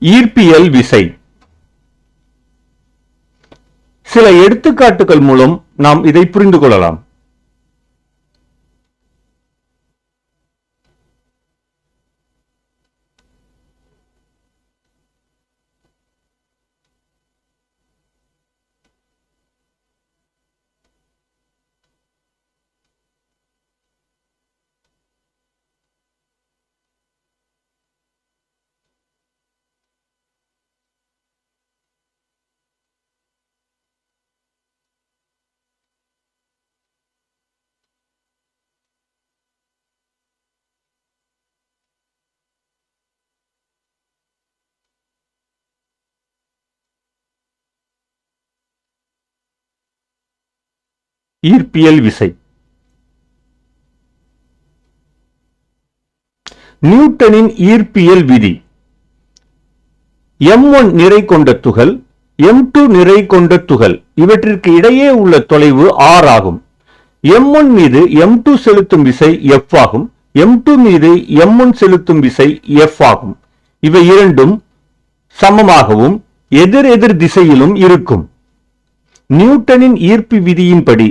ஈர்ப்பியல் விசை. சில எடுத்துக்காட்டுகள் மூலம் நாம் இதை புரிந்து கொள்ளலாம். ஈர்ப்பியல் விசை. நியூட்டனின் ஈர்ப்பியல் விதி. எம் ஒன் நிறை கொண்ட துகள் எம் டூ நிறை கொண்ட துகள் இவற்றிற்கு இடையே உள்ள தொலைவு ஆர் ஆகும். எம் ஒன் மீது எம் டூ செலுத்தும் விசை எஃப் ஆகும். எம் டூ மீது எம் ஒன் செலுத்தும் விசை எஃப் ஆகும். இவை இரண்டும் சமமாகவும் எதிர் எதிர் திசையிலும் இருக்கும். நியூட்டனின் ஈர்ப்பு விதியின்படி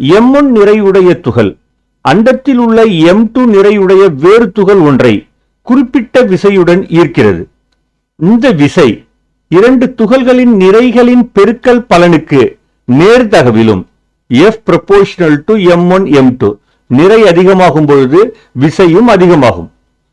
எம் ஒன் நிறையுடைய துகள். அண்டத்தில் உள்ள எம் டூ நிறையுடைய வேறு துகள் ஒன்றை குறிப்பிட்ட விசையுடன் ஈர்க்கிறது. இந்த விசை இரண்டு துகள்களின் நிறைகளின் பெருக்கல் பலனுக்கு நேர்தகவிலும் F proportional to M one M two நிறை அதிகமாகும் பொழுது விசையும் அதிகமாகும்.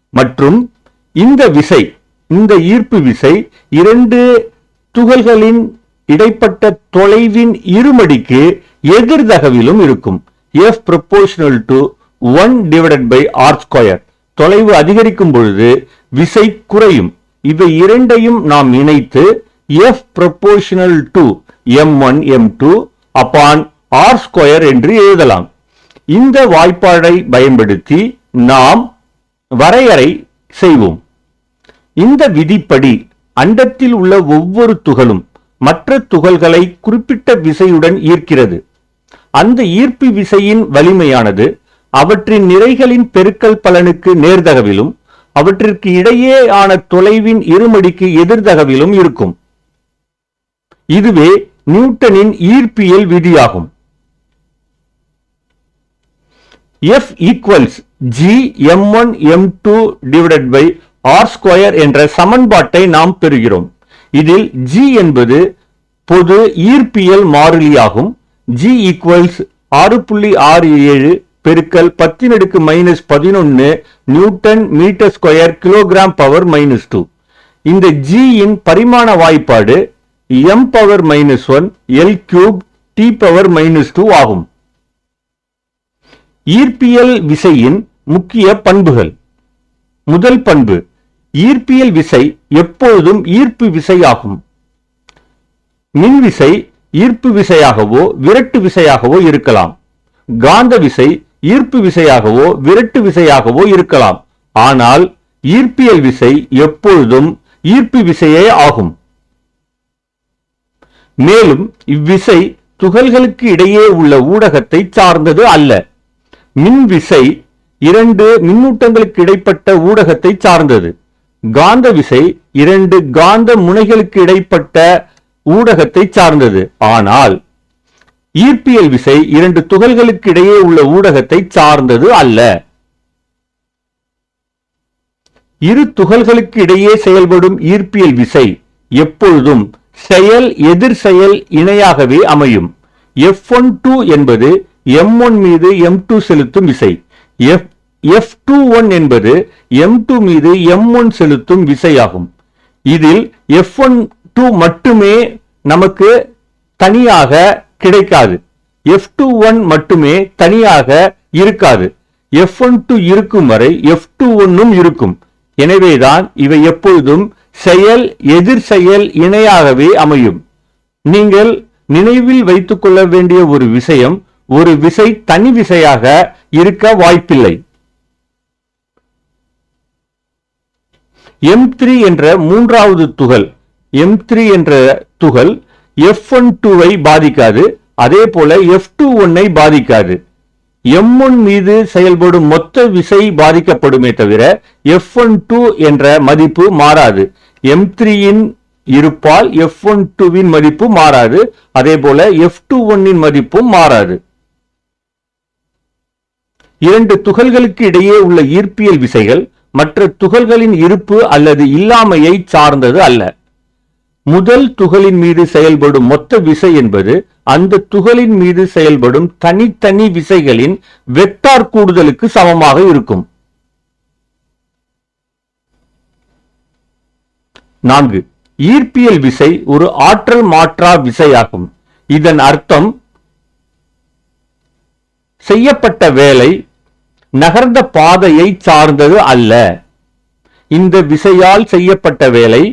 மற்றும் இந்த விசை இந்த ஈர்ப்பு விசை இரண்டு துகள்களின் இடைப்பட்ட தொலைவின் இருமடிக்கு எதிர்தகவிலும் இருக்கும். F proportional to one divided by R square தொலைவு அதிகரிக்கும் பொழுது விசை குறையும். இவை இரண்டையும் நாம் இணைத்து F proportional to M one M two upon R square என்று எழுதலாம். இந்த வாய்ப்பாடை பயன்படுத்தி நாம் வரையறை செய்வோம். இந்த விதிப்படி அண்டத்தில் உள்ள ஒவ்வொரு துகளும் மற்ற துகள்களை குறிப்பிட்ட விசையுடன் ஈர்க்கிறது. அந்த ஈர்ப்பு விசையின் வலிமையானது அவற்றின் நிறைகளின் பெருக்கல் பலனுக்கு நேர்தகவிலும் அவற்றிற்கு இடையே ஆன தொலைவின் இருமடிக்கு எதிர்தகவிலும் இருக்கும். இதுவே நியூட்டனின் ஈர்ப்பியல் விதியாகும். F equals G M one M two divided by R square என்ற சமன்பாட்டை நாம் பெறுகிறோம். இதில் ஜி என்பது பொது ஈர்ப்பியல் மாறிலியாகும். ஜி ஈக்குவல்ஸ் ஆறு புள்ளி ஆறு ஏழு பெருக்கல் பத்தின் அடுக்கு மைனஸ் பதினொன்னு newton metre square kilogram power minus two இந்த ஜியின் பரிமாண வாய்ப்பாடு M power minus one L cube T power minus two ஆகும். ஈர்ப்பியல் விசையின் முக்கிய பண்புகள். முதல் பண்பு ஈர்ப்பியல் விசை எப்பொழுதும் ஈர்ப்பு விசை ஆகும் மின்விசை ஈர்ப்பு விசையாகவோ விரட்டு விசையாகவோ இருக்கலாம். காந்த விசை ஈர்ப்பு விசையாகவோ விரட்டு விசையாகவோ இருக்கலாம். ஆனால் ஈர்ப்பியல் விசை எப்பொழுதும் ஈர்ப்பு விசையே ஆகும். மேலும் இவ்விசை துகள்களுக்கு இடையே உள்ள ஊடகத்தை சார்ந்தது அல்ல. மின் விசை இரண்டு மின்னூட்டங்களுக்கு இடைப்பட்ட ஊடகத்தை சார்ந்தது. காந்த விசை இரண்டு காந்த முனைகளுக்கு இடைப்பட்ட ஊடகத்தை சார்ந்தது. ஆனால் ஈர்ப்பியல் விசை இரண்டு துகள்களுக்கு இடையே உள்ள ஊடகத்தை சார்ந்தது அல்ல. இரு துகள்களுக்கு இடையே செயல்படும் ஈர்ப்பியல் விசை எப்பொழுதும் செயல் எதிர் செயல் இணையாகவே அமையும். எஃப் ஒன் டூ என்பது எம் ஒன் மீது எம் டூ செலுத்தும் விசை. எஃப் எஃப் டூ ஒன் என்பது எம் டூ மீது எம் ஒன் செலுத்தும் விசையாகும். இதில் எஃப் ஒன் டூ மட்டுமே நமக்கு தனியாக கிடைக்காது. எஃப் டூ ஒன் மட்டுமே தனியாக இருக்காது. எஃப் ஒன் டூ இருக்கும் வரை எஃப் டூ ஒன்னும் இருக்கும். எனவேதான் இவை எப்பொழுதும் செயல் எதிர் செயல் இணையாகவே அமையும். நீங்கள் நினைவில் வைத்துக் கொள்ள வேண்டிய ஒரு விஷயம் ஒரு விசை தனி விசையாக இருக்க வாய்ப்பில்லை. எம் த்ரீ என்ற மூன்றாவது துகள் எம் த்ரீ என்ற துகள் எஃப் ஒன் டூவை பாதிக்காது. அதே போல எஃப் டூ ஒன்னை பாதிக்காது. எம் ஒன் மீது செயல்படும் மொத்த விசை பாதிக்கப்படுமே தவிர எஃப் ஒன் டூ என்ற மதிப்பு மாறாது. எம் த்ரீயின் இருப்பால் எஃப் ஒன் டூவின் மதிப்பு மாறாது. அதே போல எஃப் டூ ஒன்னின் மதிப்பும் மாறாது. இரண்டு துகள்களுக்கு இடையே உள்ள ஈர்ப்பியல் விசைகள் மற்ற துகள்களின் இருப்பு அல்லது இல்லாமையை சார்ந்தது அல்ல. முதல் துகளின் மீது செயல்படும் மொத்த விசை என்பது அந்த துகளின் மீது செயல்படும் தனித்தனி விசைகளின் வெக்டார் கூடுதலுக்கு சமமாக இருக்கும். நான்கு. ஈர்ப்பியல் விசை ஒரு ஆற்றல் மாற்றா விசையாகும். இதன் அர்த்தம் செய்யப்பட்ட வேலை நகர்ந்த பாதையை சார்ந்தது அல்ல. இந்த விசையால் செய்யப்பட்ட வேலை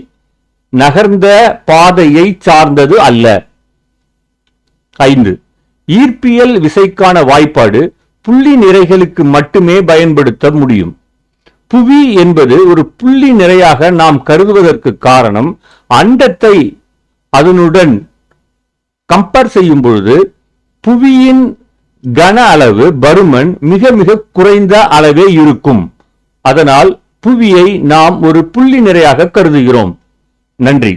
நகர்ந்த பாதையை சார்ந்தது அல்ல. ஐந்து. ஈர்ப்பியல் விசைக்கான வாய்ப்பாடு புள்ளி நிறைகளுக்கு மட்டுமே பயன்படுத்த முடியும். புவி என்பது ஒரு புள்ளி நிறையாக நாம் கருதுவதற்கு காரணம் அண்டத்தை அதனுடன் கம்பேர் செய்யும் பொழுது புவியின் கன அளவு பருமன் மிக மிக குறைந்த அளவே இருக்கும். அதனால் புவியை நாம் ஒரு புள்ளி நிறையாக கருதுகிறோம். நன்றி.